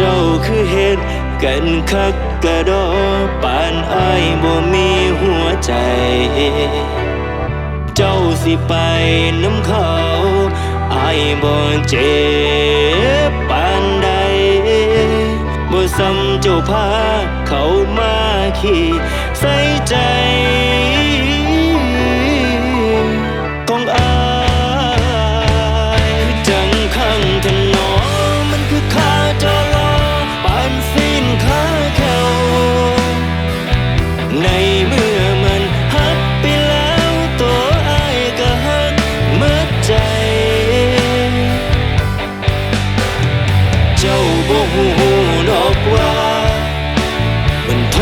จ้าคือเหตุกันคักกระดอปานอายบ่มีหัวใจ เจ้าสิไปน้ำเขาอายบ่เจ็บปานใดบ่ซ้ำเจ้าพาเขามาขี่ใส่ใจ จ้าบ่หูดอกว่า มันท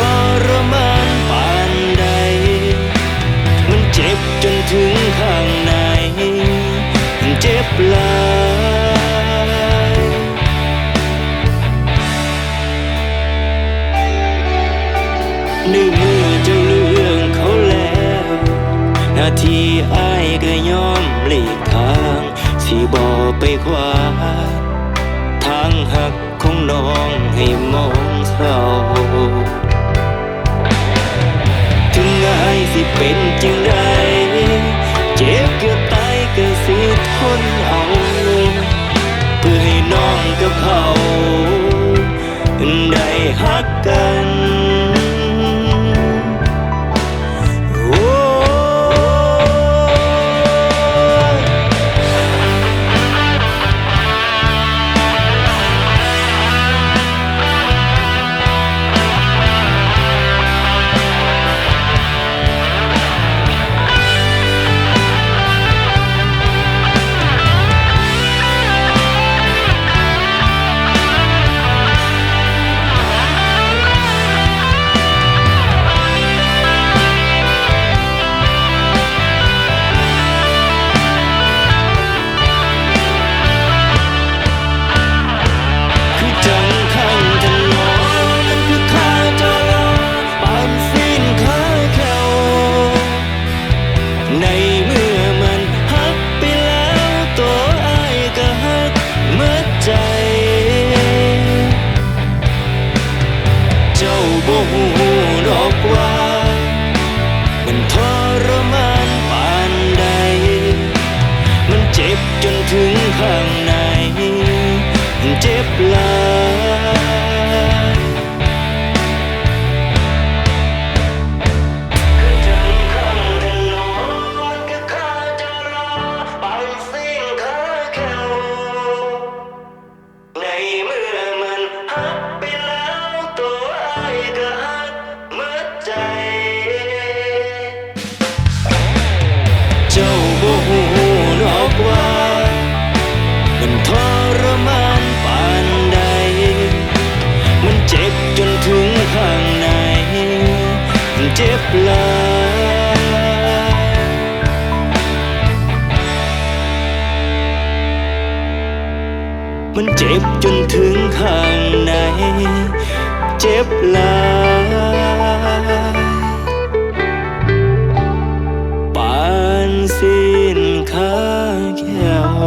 รมานปานใด มันเจ็บจนถึงข้างใน มันเจ็บหลายในเมื่อเจ้าเลื่องเขาแล้ว นาที่อายก็ยอมหลีกทาง สิบ่ไปขวาางหักของน้องให้มองเศร้า ถึงอายสิเป็นจังไรเจ็บเกือบตายก็สิทนเอา เพื่อให้น้องกับเขาได้หักกัน เจ็บหลายมันเจ็บจนถึงข้างในเจ็บหลายปานสิ้นขาแก้ว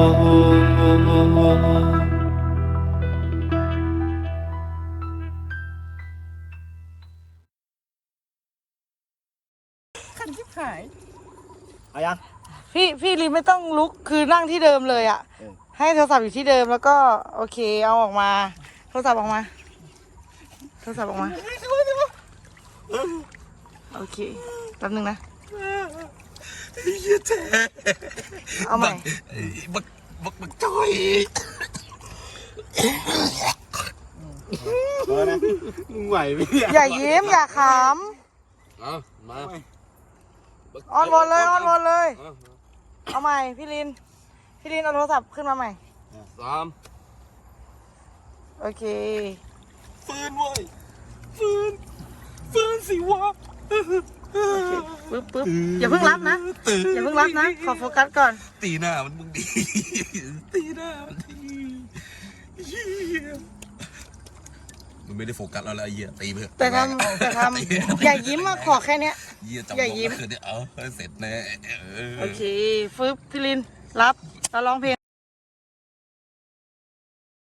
เอายัง พี่พี่ลินไม่ต้องลุกคือนั่งที่เดิมเลยอะ่ะ เออ ให้โทรศัพท์อยู่ที่เดิมแล้วก็โอเคเอาออกมา โทรศัพท์ออกมา โทรศัพท์ออกมา โอเคแป๊บนึงนะเหี้ยแท้เอาใหม่บักบักบักจอยเออนะมึงไหวไหมเนี่ยอย่ายิ้มอย่าขเอามาำ ออนวอนเลยออนวอนเลย เอาใหม่พี่ลิน พี่ลินเอาโทรศัพท์ขึ้นมาใหม่ สามโอเค ฟืนเว้ยฟืนฟืนสิวะปึ๊บปึ๊บอย่าเพิ่งรับนะ อย่าเพิ่งรับนะ ขอโฟกัสก่อน ตีหน้ามันมึงดี ตีหน้ามันดีเหี้ย มันไม่ได้โฟกัสแล้วละไอ้เหี้ยตีเพื่อแต่ทำแต่ทำอย่ายิ้มอะขอแค่เนี้ย เหี้ยจับอย่ายิ้ม คืนนี้เอาเสร็จแน่เออ โอเคฟึบพี่ลิน รับแล้วร้องเพลง